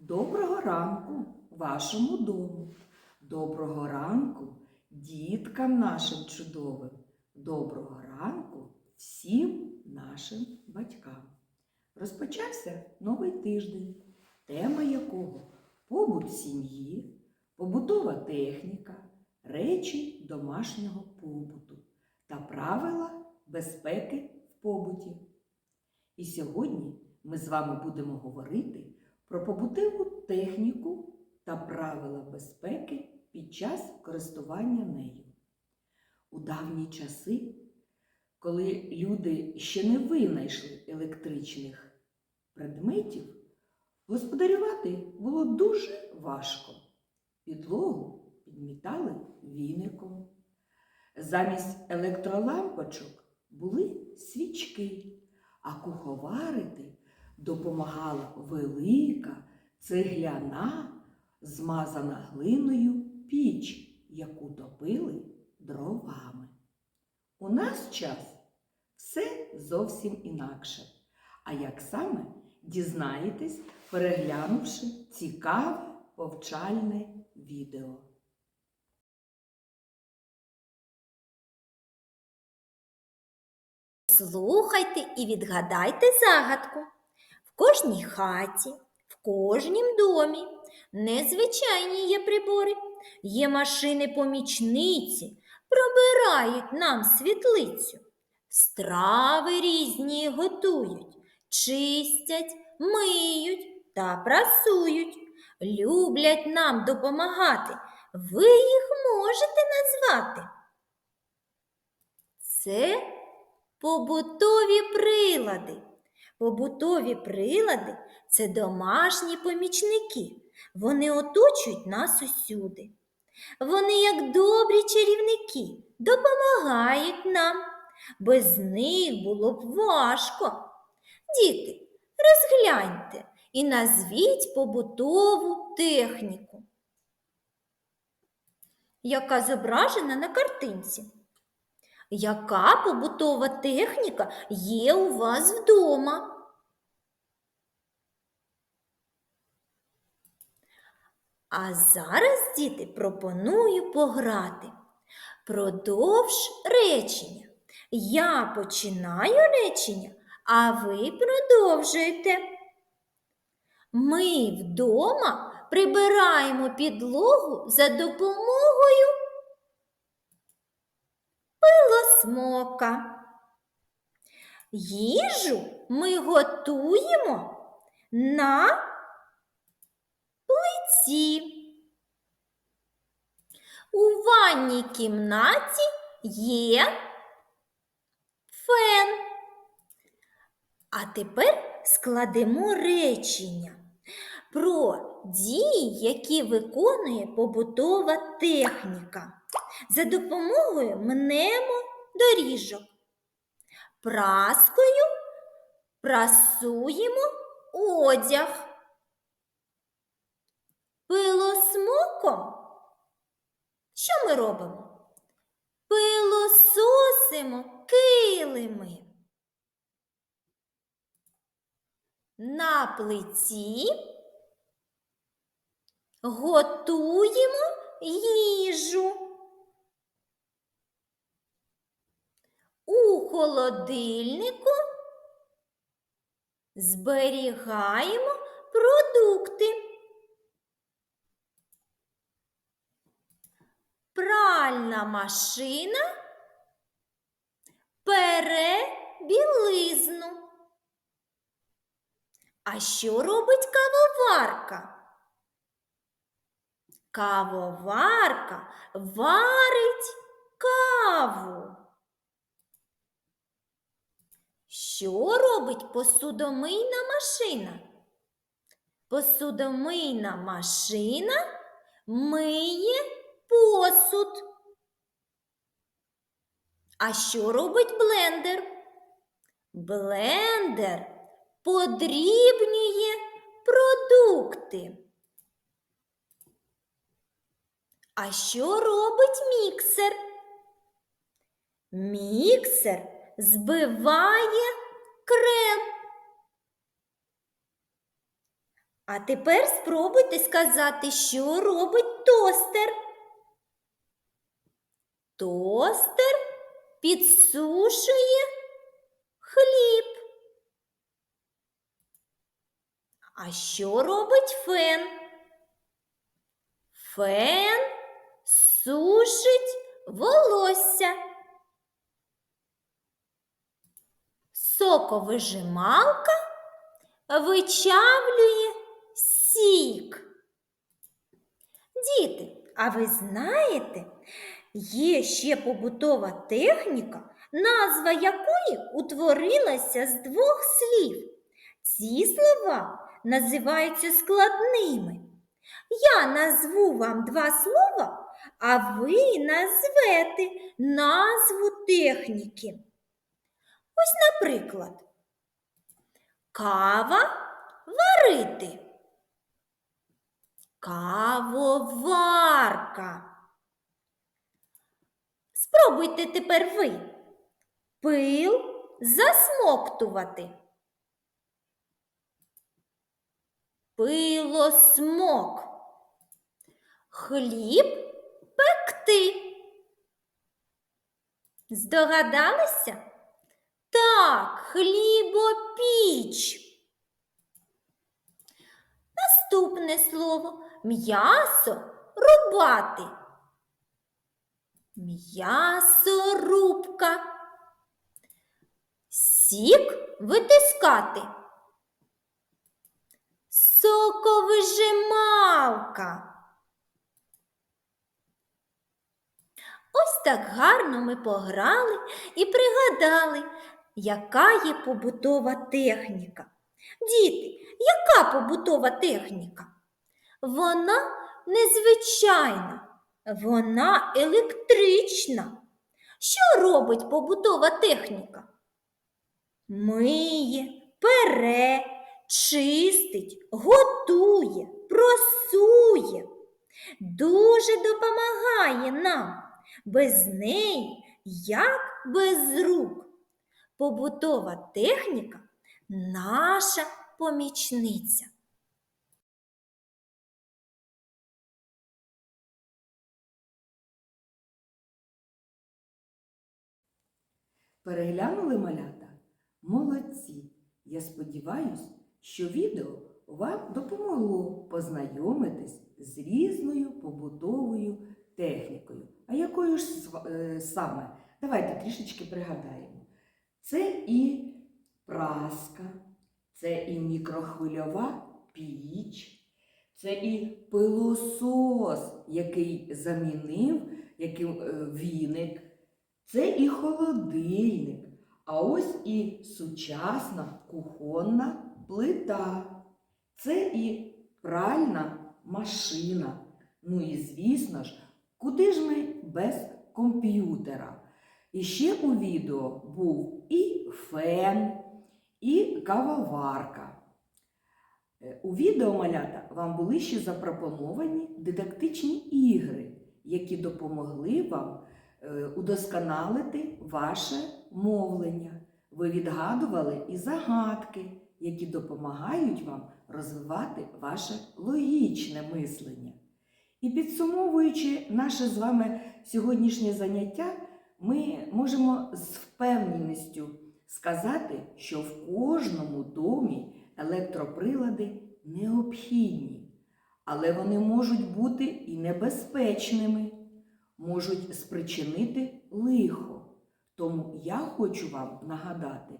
Доброго ранку вашому дому. Доброго ранку діткам нашим чудовим. Доброго ранку всім нашим батькам. Розпочався новий тиждень, тема якого побут сім'ї, побутова техніка, речі домашнього побуту та правила безпеки в побуті. І сьогодні ми з вами будемо говорити про побутову техніку та правила безпеки під час користування нею. У давні часи, коли люди ще не винайшли електричних предметів, господарювати було дуже важко. Підлогу підмітали віником. Замість електролампочок були свічки, а куховарити допомагала велика цегляна, змазана глиною піч, яку топили дровами. У нас час все зовсім інакше. А як саме дізнаєтесь, переглянувши цікаве повчальне відео. Слухайте і відгадайте загадку. Кожній хаті, в кожнім домі незвичайні є прибори, є машини-помічниці, пробирають нам світлицю. Страви різні готують, чистять, миють та прасують. Люблять нам допомагати. Ви їх можете назвати. Це Побутові прилади. Побутові прилади це домашні помічники. Вони оточують нас усюди. Вони, як добрі чарівники, допомагають нам. Без них було б важко. Діти, розгляньте і назвіть побутову техніку, яка зображена на картинці. Яка побутова техніка є у вас вдома? А зараз, діти, пропоную пограти. Продовж речення. Я починаю речення, а ви продовжуєте. Ми вдома прибираємо підлогу за допомогою пилосмока. Їжу ми готуємо на плиті. У ванній кімнаті є фен. А тепер складемо речення про дії, які виконує побутова техніка. За допомогою мнемо доріжок. Праскою прасуємо одяг. Пилосмоком. Що ми робимо? Пилососимо килими. На плиті готуємо їжу. У холодильнику зберігаємо продукти. Пральна машина пере білизну. А що робить кавоварка? Кавоварка варить каву. Що робить посудомийна машина? Посудомийна машина миє посуд. А що робить блендер? Блендер подрібнює продукти. А що робить міксер? Міксер збиває крем. А тепер спробуйте сказати, що робить тостер. Тостер підсушує хліб. А що робить фен? Фен сушить волосся. Соковижималка вичавлює сік. Діти, а ви знаєте, є ще побутова техніка, назва якої утворилася з двох слів. Ці слова називаються складними. Я назву вам два слова, а ви назвете назву техніки. Ось, наприклад, кава варити. Кавоварка. Спробуйте тепер ви пил засмоктувати. Пилосмок. Хліб пекти. Здогадалися? Так, хлібопіч. Наступне слово м'ясо рубати. М'ясорубка. Сік витискати. Соковижималка. Ось так гарно ми пограли і пригадали, яка є побутова техніка. Діти, яка побутова техніка? Вона незвичайна, вона електрична. Що робить побутова техніка? Миє, пере, чистить, готує, просує. Дуже допомагає нам. Без неї, як без рук. Побутова техніка наша помічниця. Переглянули малята? Молодці! Я сподіваюсь, що відео вам допомогло познайомитись з різною побутовою технікою. А якою ж е, саме? Давайте трішечки пригадаємо. Це і праска, це і мікрохвильова піч, це і пилосос, який замінив який, е, віник, це і холодильник, а ось і сучасна кухонна плита, це і пральна машина. Ну і звісно ж, куди ж ми без комп'ютера? І ще у відео був і фен, і кавоварка. Е, У відео малята вам були ще запропоновані дидактичні ігри, які допомогли вам удосконалити ваше мовлення. Ви відгадували і загадки, які допомагають вам розвивати ваше логічне мислення. І підсумовуючи наше з вами сьогоднішнє заняття, ми можемо з впевненістю сказати, що в кожному домі електроприлади необхідні, але вони можуть бути і небезпечними, можуть спричинити лихо. Тому я хочу вам нагадати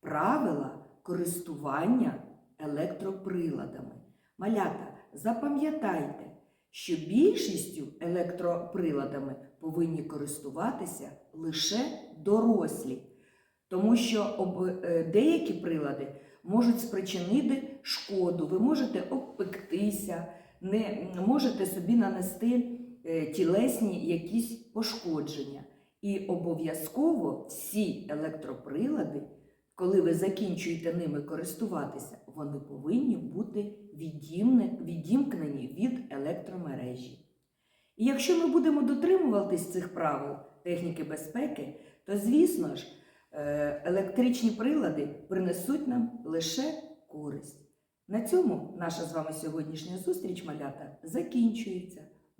правила користування електроприладами. Малята, запам'ятайте, що більшістю електроприладами повинні користуватися лише дорослі, тому що е, деякі прилади можуть спричинити шкоду. Ви можете обпектися, не можете собі нанести тілесні якісь пошкодження. І обов'язково всі електроприлади, коли ви закінчуєте ними користуватися, вони повинні бути відімкнені від електромережі. І якщо ми будемо дотримуватись цих правил техніки безпеки, то, звісно ж, е, електричні прилади принесуть нам лише користь. На цьому наша з вами сьогоднішня зустріч малята закінчується.